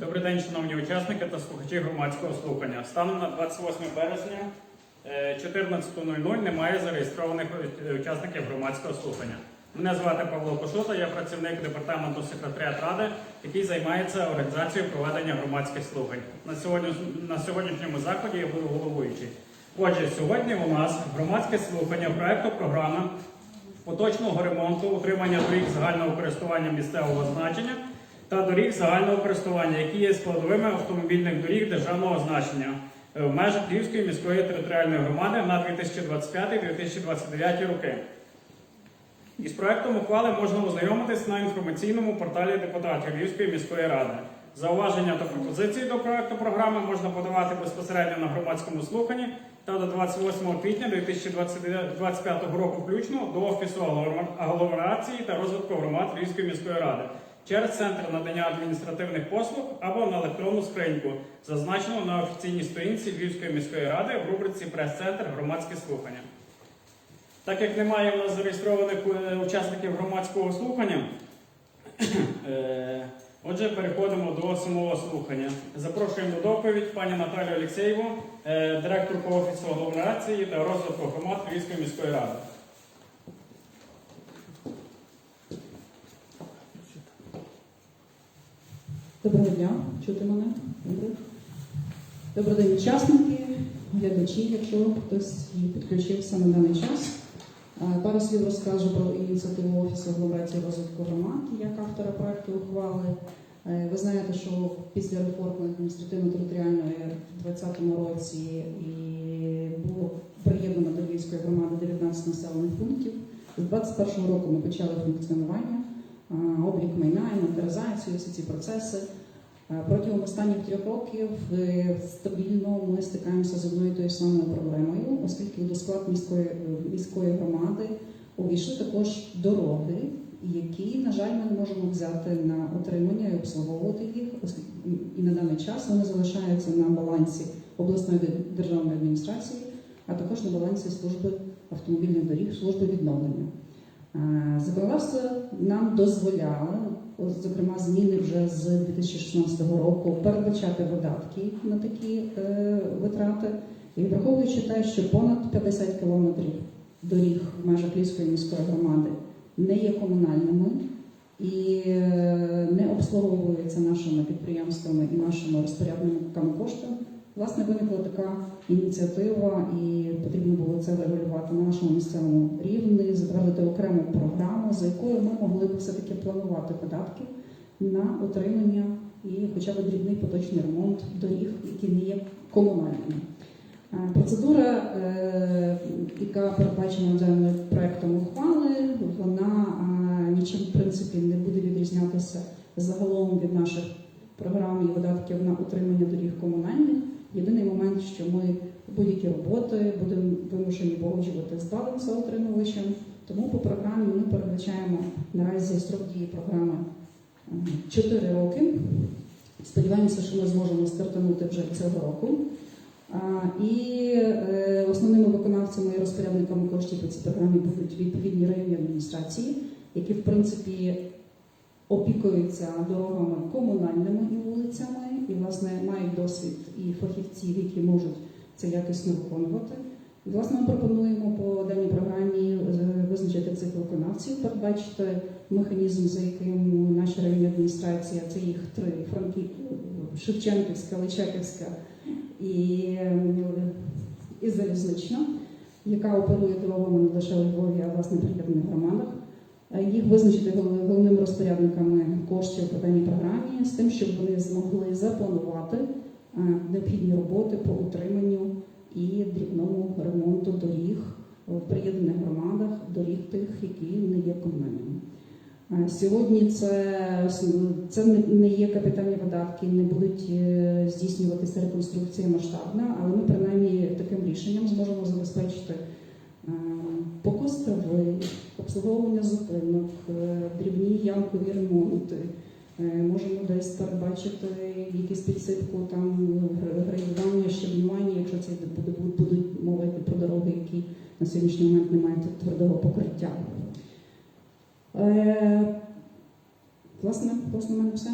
Добрий день, шановні учасники та слухачі громадського слухання. Станом на 28 березня е, 14.00 немає зареєстрованих е, учасників громадського слухання. Мене звати Павло Кошута, я працівник департаменту секретаріат ради, який займається організацією проведення громадських слухань. На, сьогодні, на сьогоднішньому заході я буду головуючий. Отже, сьогодні у нас громадське слухання проекту програми поточного ремонту, утримання доріг загального користування місцевого значення та доріг загального користування, які є складовими автомобільних доріг державного значення е, в межах Львівської міської територіальної громади на 2025-2029 роки. Із проектом ухвали можна ознайомитись на інформаційному порталі депутатів Львівської міської ради. Зауваження та пропозиції до проекту програми можна подавати безпосередньо на громадському слуханні та до 28 квітня 2025 року включно до Офісу агломерації та розвитку громад Львівської міської ради через центр надання адміністративних послуг або на електронну скриньку, зазначену на офіційній сторінці Львівської міської ради в рубриці Прес-центр громадські слухання. Так як немає в нас зареєстрованих е, учасників громадського слухання, е, отже, переходимо до самого слухання. Запрошуємо до доповідь пані Наталію Олексєєву, е, директорку Офісу агломерації та розвитку громад Львівської міської ради. Доброго дня, чути мене? Добре. Добрий день, учасники, глядачі, якщо хтось підключився на даний час. Пару слів розкажу про ініціативу Офісу агломерації розвитку громад як автора проекту ухвали. Е, Ви знаєте, що після реформи адміністративно-територіальної в 2020 році було приєднано до Львівської громади 19 населених пунктів. З 2021 року ми почали функціонування облік майна, інвентаризацію, всі ці процеси. Протягом останніх трьох років е, стабільно ми стикаємося з одною тою самою проблемою, оскільки до склад міської, міської громади увійшли також дороги, які, на жаль, ми не можемо взяти на отримання і обслуговувати їх, оскільки і на даний час вони залишаються на балансі обласної державної адміністрації, а також на балансі служби автомобільних доріг, служби відновлення. Е, Законодавство нам дозволяло, зокрема, зміни вже з 2016 року, передбачати видатки на такі е, витрати. І враховуючи те, що понад 50 кілометрів доріг в межах Львівської міської громади не є комунальними і е, не обслуговуються нашими підприємствами і нашими розпорядниками коштів, власне, виникла така ініціатива, і потрібно було це регулювати на нашому місцевому рівні, затвердити окрему програму, за якою ми могли б все-таки планувати податки на утримання і хоча б дрібний поточний ремонт доріг, які не є комунальними. Е, Процедура, е, яка передбачена даним проектом ухвали, вона е, нічим в принципі не буде відрізнятися загалом від наших програм і видатків на утримання доріг комунальних. Єдиний момент, що ми будь-які роботи будемо вимушені погоджувати з балансоутримувачем. Тому по програмі ми передбачаємо наразі строк дії програми 4 роки. Сподіваємося, що ми зможемо стартанути вже цього року. І е, основними виконавцями і розпорядниками коштів по цій програмі будуть відповідні районні адміністрації, які в принципі опікуються дорогами комунальними і вулицями, і власне досвід і фахівців, які можуть це якісно виконувати. Власне ми пропонуємо по даній програмі е, визначити цих виконавців, передбачити механізм, за яким наші районні адміністрації, а це їх три Франки, Шевченківська, Личаківська і, е, і залізнична, яка оперує дорогами не лише у Львові, а власне приєднаних громадах. Е, Їх визначити гол- головними розпорядниками коштів по даній програмі з тим, щоб вони змогли запланувати необхідні роботи по утриманню і дрібному ремонту доріг в приєднаних громадах, доріг тих, які не є комунальними. Е, Сьогодні це, це не- є капітальні видатки, не будуть е, здійснюватися реконструкція масштабна, але ми принаймні таким рішенням зможемо забезпечити е, покос трави, обслуговування зупинок, е, дрібні ямкові ремонти. Е, Можемо десь передбачити якусь підсипку там грейдування, граювання, щебнювання, якщо це будуть мовити про дороги, які на сьогоднішній момент не мають твердого покриття. Е, Власне, власне, в мене все.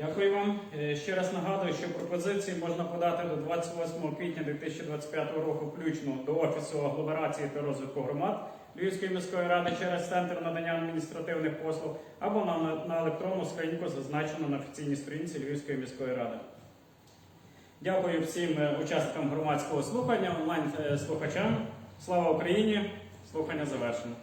Дякую вам. Е, Ще раз нагадую, що пропозиції можна подати до 28 квітня 2025 року включно до Офісу агломерації та розвитку громад Львівської міської ради через центр надання адміністративних послуг або на, на, електронну скриньку, зазначену на офіційній сторінці Львівської міської ради. Дякую всім е, учасникам громадського слухання, онлайн е. Слава Україні! Слухання завершено.